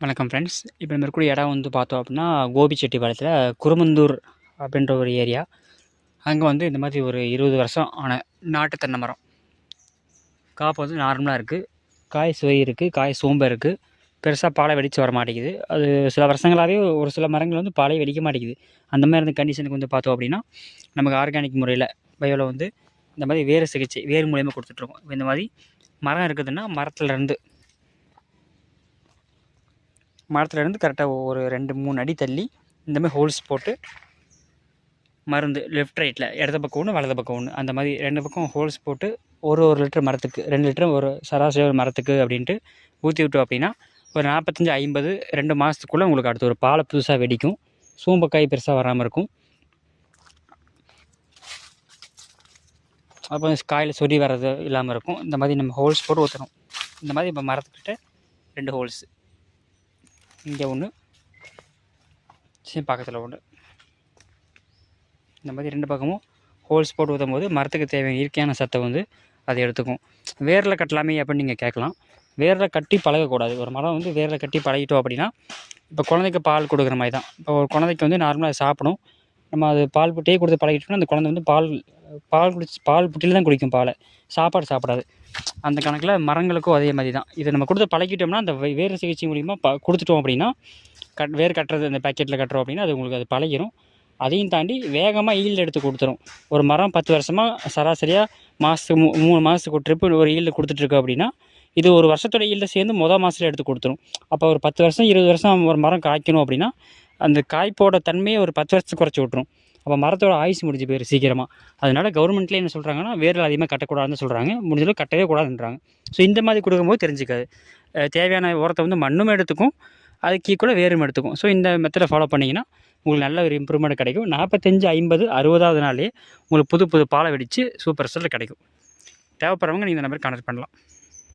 வணக்கம் ஃப்ரெண்ட்ஸ் இப்போ நம்ம இருக்கக்கூடிய இடம் வந்து பார்த்தோம் அப்படின்னா கோபிச்செட்டிப்பாளையத்தில் குருமந்தூர் அப்படின்ற ஒரு ஏரியா அங்கே வந்து இந்த மாதிரி ஒரு இருபது வருஷம் ஆன நாட்டு தென்னை மரம் காப்பு வந்து நார்மலாக இருக்குது காய் சுவை இருக்குது காய் சோம்பு இருக்குது பெருசாக பாலை வெடித்து வர மாட்டேங்குது. அது சில வருஷங்களாகவே ஒரு சில மரங்கள் வந்து பாலை வெடிக்க மாட்டேங்குது. அந்த மாதிரி இருந்த கண்டிஷனுக்கு வந்து பார்த்தோம் அப்படின்னா நமக்கு ஆர்கானிக் முறையில் பயோவில் வந்து இந்த மாதிரி வேறு சிகிச்சை வேறு மூலியமாக கொடுத்துட்ருக்கோம் இந்த மாதிரி மரம் இருக்குதுன்னா மரத்துலேருந்து மரத்துலேருந்து கரெக்டாக ஒரு ரெண்டு மூணு அடி தள்ளி இந்தமாதிரி ஹோல்ஸ் போட்டு மருந்து லெஃப்ட் ரைட்டில் இடது பக்கம் ஒன்று வலது பக்கம் ஒன்று அந்த மாதிரி ரெண்டு பக்கம் ஹோல்ஸ் போட்டு ஒரு ஒரு லிட்டர் மரத்துக்கு ரெண்டு லிட்டர் ஒரு சராசரி ஒரு மரத்துக்கு அப்படின்ட்டு ஊற்றி விட்டோம் அப்படின்னா ஒரு நாற்பத்தஞ்சு ஐம்பது ரெண்டு மாதத்துக்குள்ளே உங்களுக்கு அடுத்து ஒரு பாலை புதுசாக வெடிக்கும். சூம்பக்காய் பெருசாக வராமல் இருக்கும். அப்போ காயில் சொறி வர்றது இல்லாமல் இருக்கும். இந்த மாதிரி நம்ம ஹோல்ஸ் போட்டு ஊற்றணும் இந்த மாதிரி இப்போ மரத்துக்கிட்ட ரெண்டு ஹோல்ஸ் இங்கே ஒன்று சரி பக்கத்தில் ஒன்று இந்த மாதிரி ரெண்டு பக்கமும் ஹோல்ஸ் போட்டு ஊற்றும் போது மரத்துக்கு தேவையான இயற்கையான சத்தை வந்து அதை எடுத்துக்கும். வேரில் கட்டலாமே அப்படின்னு நீங்கள் கேட்கலாம். வேரில் கட்டி பழகக்கூடாது. ஒரு மரம் வந்து வேரில் கட்டி பழகிட்டோம் அப்படின்னா இப்போ குழந்தைக்கு பால் கொடுக்குற மாதிரி தான். இப்போ ஒரு குழந்தைக்கு வந்து நார்மலாக சாப்பிடும் நம்ம அது பால் புட்டியே கொடுத்து பழகிட்டோம்னா அந்த குழந்தை வந்து பால் பால் குடிச்சு பால் புட்டியில் தான் குடிக்கும் பாலை. சாப்பாடு சாப்பிடாது. அந்த கணக்கில் மரங்களுக்கும் அதே மாதிரி தான். இதை நம்ம கொடுத்து பழகிட்டோம்னா அந்த வேறு சிகிச்சை மூலிமா ப கொடுத்துட்டோம் அப்படின்னா கட் வேர் கட்டுறது அந்த பேக்கெட்டில் கட்டுறோம் அப்படின்னா அது உங்களுக்கு அது பழகிடும் அதையும் தாண்டி வேகமாக ஈல்டு எடுத்து கொடுத்துரும். ஒரு மரம் பத்து வருஷமாக சராசரியாக மாதத்துக்கு மூ மூணு மாதத்துக்கு ஒரு ட்ரிப்பு ஒரு ஈல்டு கொடுத்துட்ருக்கு அப்படின்னா இது ஒரு வருஷத்தோட ஈல்டை சேர்ந்து மொதல் மாதத்துல எடுத்து கொடுத்துரும். அப்போ ஒரு பத்து வருஷம் இருபது வருஷம் ஒரு மரம் காய்க்கணும் அப்படின்னா அந்த காய்ப்போட தன்மையை ஒரு பத்து வருஷத்துக்கு குறைச்சி விட்ரும் அப்போ மரத்தோட ஆயுசு முடிஞ்சு போயிடும் சீக்கிரமாக அதனால கவர்மெண்ட்லேயே என்ன சொல்கிறாங்கன்னா வேர்கள் அதிகமாக கட்டக்கூடாதுன்னு சொல்கிறாங்க முடிஞ்சளவு கட்டவே கூடாதுன்றாங்க. ஸோ இந்த மாதிரி கொடுக்கும்போது தெரிஞ்சுக்காது. தேவையான உரத்தை வந்து மண்ணும் எடுத்துக்கும் அதுக்கு கூட வேரும் எடுத்துக்கும். ஸோ இந்த மெத்தடை ஃபாலோ பண்ணிங்கன்னா உங்களுக்கு நல்ல ஒரு இம்ப்ரூவ்மெண்ட் கிடைக்கும். நாற்பத்தஞ்சு ஐம்பது அறுபதாவது நாளே உங்களுக்கு புது புது பாலை வெடித்து சூப்பர் ரிசல்ட் கிடைக்கும். தேவைப்படுறவங்க நீங்கள் இந்த நம்பர் கான்டாக்ட் பண்ணலாம்.